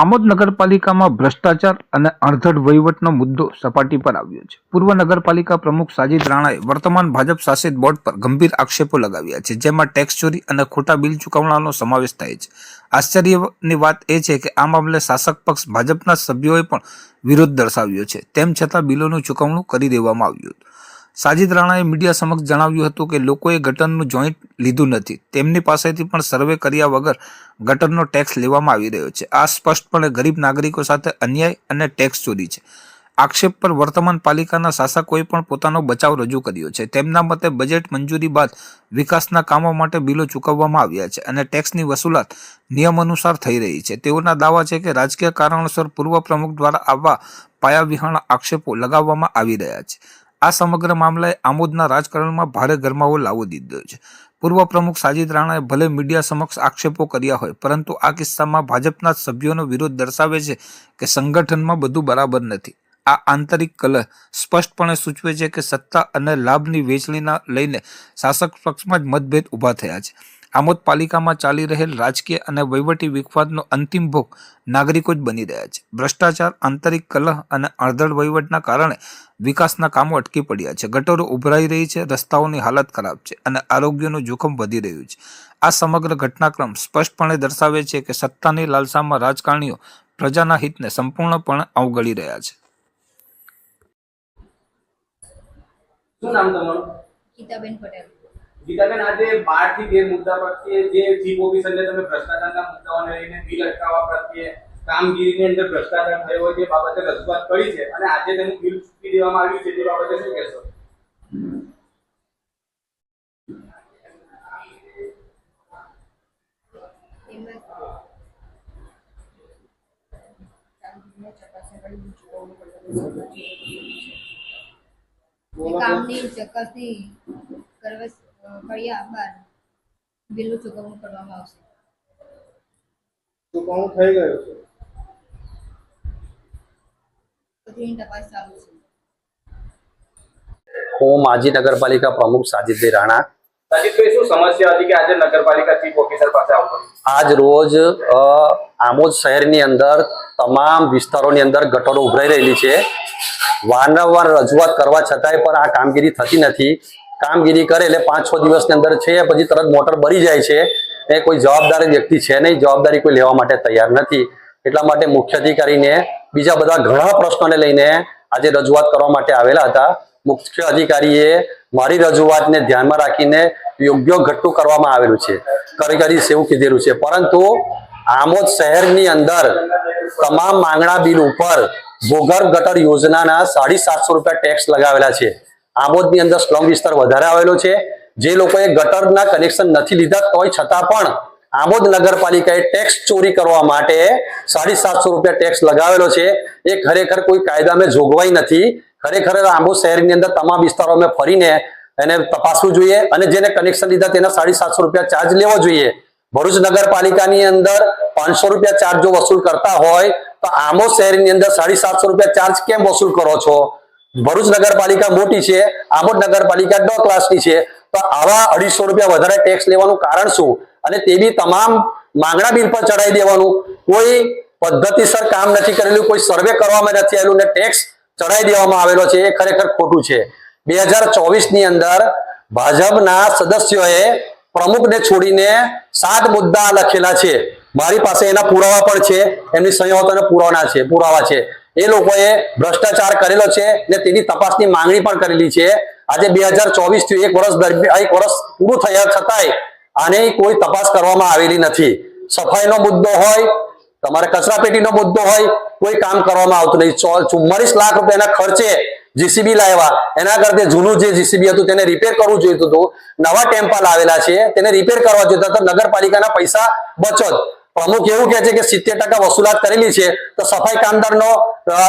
આમોદ નગરપાલિકામાં ભ્રષ્ટાચાર અને અણધડ વહીવટનો મુદ્દો સપાટી પર આવ્યો છે. પૂર્વ નગરપાલિકા પ્રમુખ સાજિદ રાણાએ વર્તમાન ભાજપ શાસિત બોર્ડ પર ગંભીર આક્ષેપો લગાવ્યા છે, જેમાં ટેક્સ ચોરી અને ખોટા બિલ ચૂકવણાનો સમાવેશ થાય છે. આશ્ચર્યની વાત એ છે કે આ મામલે શાસક પક્ષ ભાજપના સભ્યોએ પણ વિરોધ દર્શાવ્યો છે. તેમ છતાં બિલોનું ચૂકવણું કરી દેવામાં આવ્યું હતું. સાજિદ રાણાએ મીડિયા સમક્ષ જણાવ્યું હતું કે લોકોએ ગટરનું જોઈન્ટ લીધું નથી. તેમની પાસેથી પણ સર્વે કર્યા વગર ગટરનો ટેક્સ લેવામાં આવી રહ્યો છે. આ સ્પષ્ટપણે ગરીબ નાગરિકો સાથે અન્યાય અને ટેક્સ ચોરી છે. આક્ષેપ પર વર્તમાન પાલિકાના શાસકોએ પણ પોતાનો બચાવ રજૂ કર્યો છે. તેમના મતે બજેટ મંજૂરી બાદ વિકાસના કામો માટે બિલો ચૂકવવામાં આવ્યા છે અને ટેક્સની વસૂલાત નિયમ અનુસાર થઈ રહી છે. તેઓના દાવા છે કે રાજકીય કારણોસર પૂર્વ પ્રમુખ દ્વારા આવા પાયાવિહાણ આક્ષેપો લગાવવામાં આવી રહ્યા છે. આ સમગ્ર મામલાએ આમોદના રાજકારણમાં ભારે ગરમાવો લાવો દીધો છે. પૂર્વ પ્રમુખ સાજિદ રાણાએ ભલે મીડિયા સમક્ષ આક્ષેપો કર્યા હોય, પરંતુ આ કિસ્સામાં ભાજપના સભ્યોનો વિરોધ દર્શાવે છે કે સંગઠનમાં બધું બરાબર નથી. આ આંતરિક કલહ સ્પષ્ટપણે સૂચવે છે કે સત્તા અને લાભની વહેંચણીના લઈને શાસક પક્ષમાં જ મતભેદ ઊભા થયા છે. આમોદ પાલિકામાં ચાલી રહેલ રાજકીય અને વહીવટી વિખવાદનો અંતિમ ભોગ નાગરિકો જ બની રહ્યા છે. ભ્રષ્ટાચાર આંતરિક કલહ અને અણધડ વહીવટના કારણે વિકાસના કામો અટકી પડ્યા છે. ગટરો ઉભરાઈ રહી છે રસ્તાઓની હાલત ખરાબ છે અને આરોગ્યનું જોખમ વધી રહ્યું છે. આ સમગ્ર ઘટનાક્રમ સ્પષ્ટપણે દર્શાવે છે કે સત્તાની લાલસામાં રાજકારણીઓ પ્રજાના હિતને સંપૂર્ણપણે અવગણી રહ્યા છે. શું નામ તમારું? ગીતાબેન પટેલ. ગીતાબેન, આજે બારથી તેર મુદ્દા પ્રત્યે જે ચીફ ઓફિસરને તમે ભ્રષ્ટાચારના મુદ્દાઓને લઈને બિલ અટકાવવા પ્રત્યે કામગીરીની અંદર ભ્રષ્ટાચાર થયો હોય તે બાબતે રજૂઆત કરી છે અને આજે તેનું બિલ ચૂકી દેવામાં આવ્યું છે તે બાબતે શું કહેશો? કામની ચકાસણી કરવા કર્યા બાદ બિલનું ચૂકવણું કરવામાં આવશે. ચૂકવણું થઈ ગયું છે. પછી તપાસ ચાલુ છે. હું માજી નગરપાલિકા પ્રમુખ સાજિદભાઈ રાણા. આજે નગરપાલિકા ચીફ ઓફિસર પાસે આવવું આજ રોજ આમોદ શહેરની અંદર તમામ વિસ્તારોની અંદર ગટરો ઉભરાઈ રહેલી છે. વારંવાર રજૂઆત કરવા છતાંય પણ આ કામગીરી થતી નથી. કામગીરી કરે એટલે પાંચ છ દિવસની અંદર છે, પછી તરત મોટર બળી જાય છે. એ કોઈ જવાબદાર વ્યક્તિ છે નહીં, જવાબદારી કોઈ લેવા માટે તૈયાર નથી. એટલા માટે મુખ્ય અધિકારીને બીજા બધા ઘણા પ્રશ્નોને લઈને આજે રજૂઆત કરવા માટે આવેલા હતા. મુખ્ય અધિકારીએ મારી રજૂઆતને ધ્યાનમાં રાખીને યોગ્ય ઘટતું કરવામાં આવેલું છે. કરી કરીશ એવું કીધેલું છે. પરંતુ આમોદ શહેરની અંદર તમામ માંગણા બિલ ઉપર ભૂગર્ભ ગટર યોજનાના સાડી સાતસો રૂપિયા ટેક્સ લગાવેલા છે. આમોદની અંદર સ્લમ વિસ્તાર વધારે આવેલો છે. જે લોકોએ ગટરના કનેક્શન નથી લીધા, તોય છતાં પણ આમોદ નગરપાલિકાએ ટેક્સ ચોરી કરવા માટે સાડી સાતસો રૂપિયા ટેક્સ લગાવેલો છે. એ ખરેખર કોઈ કાયદામાં જોગવાઈ નથી. ખરેખર આંબો શહેરની અંદર તમામ વિસ્તારોમાં ફરીને એને તપાસવું જોઈએ અને જેને કનેક્શન લીધા તેના સાડી સાતસો રૂપિયા ચાર્જ લેવો જોઈએ. ભરૂચ નગરપાલિકાની અંદર પાંચસો રૂપિયા ચાર્જ જો વસૂલ કરતા હોય, તો આમો શહેરની અંદર સાડી સાતસો રૂપિયા ચાર્જ કેમ વસૂલ કરો છો? ભરૂચ નગરપાલિકા મોટી છે, આમોદ નગરપાલિકા દો ક્લાસની છે. તો આવા અઢીસો રૂપિયા વધારે ટેક્સ લેવાનું કારણ શું? અને તે બી તમામ માંગણા બિલ પર ચડાવી દેવાનું. કોઈ પદ્ધતિસર કામ નથી કરેલું, કોઈ સર્વે કરવામાં નથી આવેલું ને ટેક્સ ચડાવી દેવામાં આવેલો છે, એ ખરેખર ખોટું છે. બે હજાર ચોવીસની અંદર ભાજપના સદસ્યોએ પ્રમુખને છોડીને સાત મુદ્દા લખેલા છે. મારી પાસે એના પુરાવા પણ છે, એમની સંયોગોના પુરાવાના છે, પુરાવા છે. એ લોકોએ ભ્રષ્ટાચાર કરેલો છે ને તેની તપાસની માંગણી પણ કરેલી છે. આજે બે હજાર ચોવીસથી એક વર્ષ દરમિયાન, એક વર્ષ પૂરું થયા છતાંય આની કોઈ તપાસ કરવામાં આવેલી નથી. સફાઈનો મુદ્દો હોય, તમારે કચરાપેટીનો મુદ્દો હોય, કોઈ કામ કરવામાં આવતું નહીં ચુમ્માલીસ લાખ રૂપિયાના ખર્ચે જીસીબી લાવ્યા. એના કરતા જૂનું જે જીસીબી હતું તેને રિપેર કરવું જોઈતું હતું. નવા ટેમ્પા લાવેલા છે. તેને રિપેર કરવા જોઈતા હતા. નગરપાલિકાના પૈસા બચત. પ્રમુખ એવું કે છે કે સિત્તેર ટકા વસૂલાત કરેલી છે તો સફાઈ કામદારનો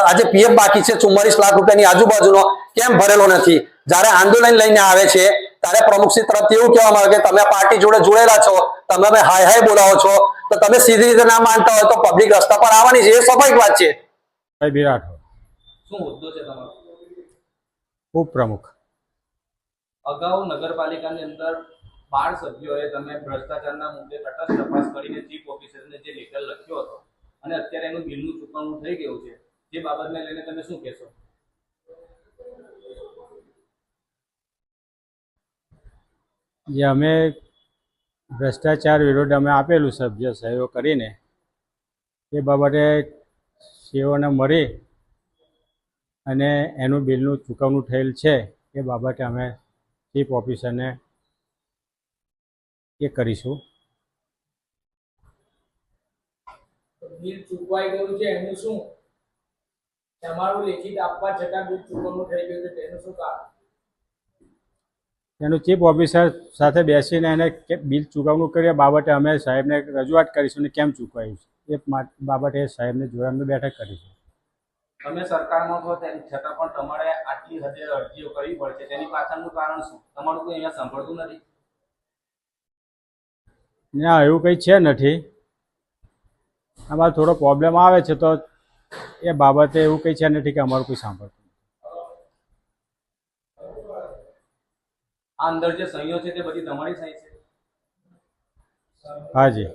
આજે પીએફ બાકી છે ચુમ્માલીસ લાખ રૂપિયાની આજુબાજુનો કેમ ભરેલો નથી? જ્યારે આંદોલન લઈને આવે છે ત્યારે પ્રમુખશ્રી તરફથી એવું કહેવામાં આવે કે તમે પાર્ટી જોડે જોડેલા છો તમે હાય હાય બોલાવો છો તો તમે સીધી રીતે ના માનતા હોય તો પબ્લિક રસ્તા પર આવવાની છે એ સ્વાભાવિક વાત છે. ભાઈ વિરાટ શું મુદ્દો છે તમારો? ઉપપ્રમુખ. અગાઉ નગરપાલિકાની અંદર બાર સભ્યોએ તમે ભ્રષ્ટાચારના મુદ્દે તટસ્થ તપાસ કરીને ચીફ ઓફિસરને જે લેટર લખ્યો હતો અને અત્યારે એનું બિલનું ચૂકવણું થઈ ગયું છે તે બાબતને લઈને તમે શું કહેશો? જે અમે ભ્રષ્ટાચાર વિરુદ્ધ અમે આપેલું સભ્ય સહયોગ કરીને, એ બાબતે સીઓને મળી અને એનું બિલનું ચૂકવણું થયેલ છે, એ બાબતે અમે ચીફ ઓફિસરને એ કરીશું. બિલ ચૂકવાઈ ગયું છે એનું શું? તમારું લેખિત આપવા છતાં બિલ ચૂકવણું થઈ ગયું છે તેનું શું કારણ? એનું ચીફ ઓફિસર સાથે બેસીને એને બિલ ચૂકવણું કર્યા બાબતે અમે સાહેબને રજૂઆત કરીશું ને કેમ ચૂકવાયું છે. એ બાબતે સાહેબને જોડે અમે બેઠક કરીશું તમે સરકારમાં છો તેમ છતાં પણ તમારે આટલી હદે અરજીઓ કરવી પડશે. તેની પાછળનું કારણ શું? તમારું કોઈ અહીંયા સાંભળતું નથી? ના એવું કંઈ છે નથી. અમારે થોડો પ્રોબ્લેમ આવે છે તો એ બાબતે એવું કંઈ છે નથી કે અમારું કોઈ સાંભળતું આ અંદર જે સહીઓ છે તે બધી તમારી સહી છે? હાજી